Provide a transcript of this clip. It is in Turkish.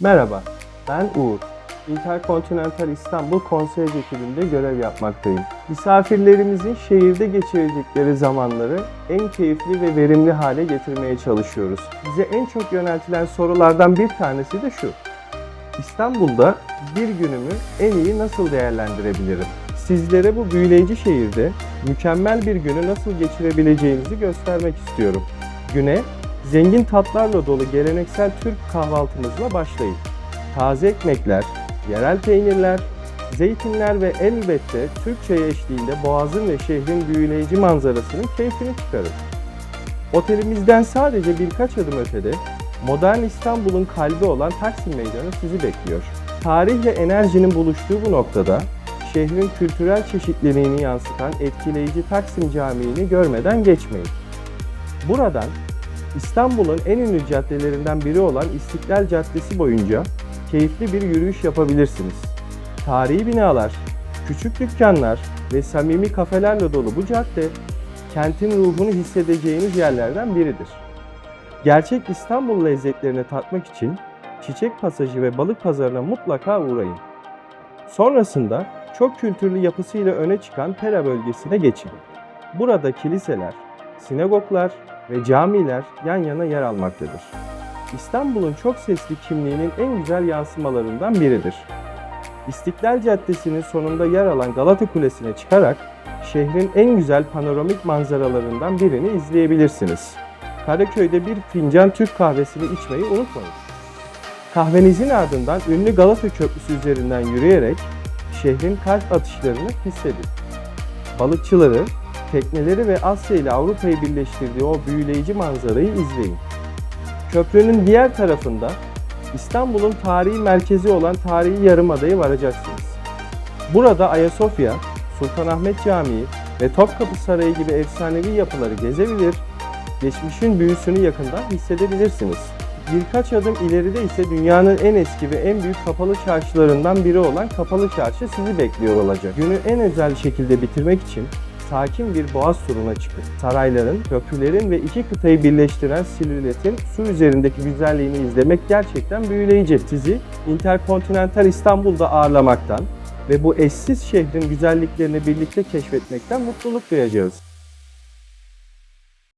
Merhaba, ben Uğur. Interkontinental İstanbul Konsey ekibinde görev yapmaktayım. Misafirlerimizin şehirde geçirecekleri zamanları en keyifli ve verimli hale getirmeye çalışıyoruz. Bize en çok yöneltilen sorulardan bir tanesi de şu. İstanbul'da bir günümü en iyi nasıl değerlendirebilirim? Sizlere bu büyüleyici şehirde mükemmel bir günü nasıl geçirebileceğinizi göstermek istiyorum. Güne zengin tatlarla dolu geleneksel Türk kahvaltımızla başlayın. Taze ekmekler, yerel peynirler, zeytinler ve elbette Türk çayı eşliğinde Boğaz'ın ve şehrin büyüleyici manzarasının keyfini çıkarın. Otelimizden sadece birkaç adım ötede modern İstanbul'un kalbi olan Taksim Meydanı sizi bekliyor. Tarihle enerjinin buluştuğu bu noktada şehrin kültürel çeşitliliğini yansıtan etkileyici Taksim Camii'ni görmeden geçmeyin. Buradan İstanbul'un en ünlü caddelerinden biri olan İstiklal Caddesi boyunca keyifli bir yürüyüş yapabilirsiniz. Tarihi binalar, küçük dükkanlar ve samimi kafelerle dolu bu cadde, kentin ruhunu hissedeceğiniz yerlerden biridir. Gerçek İstanbul lezzetlerini tatmak için Çiçek Pasajı ve Balık Pazarı'na mutlaka uğrayın. Sonrasında çok kültürlü yapısıyla öne çıkan Pera bölgesine geçin. Burada kiliseler, sinagoglar ve camiler yan yana yer almaktadır. İstanbul'un çok sesli kimliğinin en güzel yansımalarından biridir. İstiklal Caddesi'nin sonunda yer alan Galata Kulesi'ne çıkarak şehrin en güzel panoramik manzaralarından birini izleyebilirsiniz. Karaköy'de bir fincan Türk kahvesini içmeyi unutmayın. Kahvenizin ardından ünlü Galata Köprüsü üzerinden yürüyerek şehrin kalp atışlarını hissedin. Balıkçıları, tekneleri ve Asya ile Avrupa'yı birleştirdiği o büyüleyici manzarayı izleyin. Köprünün diğer tarafında İstanbul'un tarihi merkezi olan tarihi Yarımada'ya varacaksınız. Burada Ayasofya, Sultanahmet Camii ve Topkapı Sarayı gibi efsanevi yapıları gezebilir, geçmişin büyüsünü yakından hissedebilirsiniz. Birkaç adım ileride ise dünyanın en eski ve en büyük kapalı çarşılarından biri olan Kapalı Çarşı sizi bekliyor olacak. Günü en özel şekilde bitirmek için sakin bir boğaz turuna çıkın. Sarayların, köprülerin ve iki kıtayı birleştiren silüetin su üzerindeki güzelliğini izlemek gerçekten büyüleyici. Sizi Interkontinental İstanbul'da ağırlamaktan ve bu eşsiz şehrin güzelliklerini birlikte keşfetmekten mutluluk duyacağız.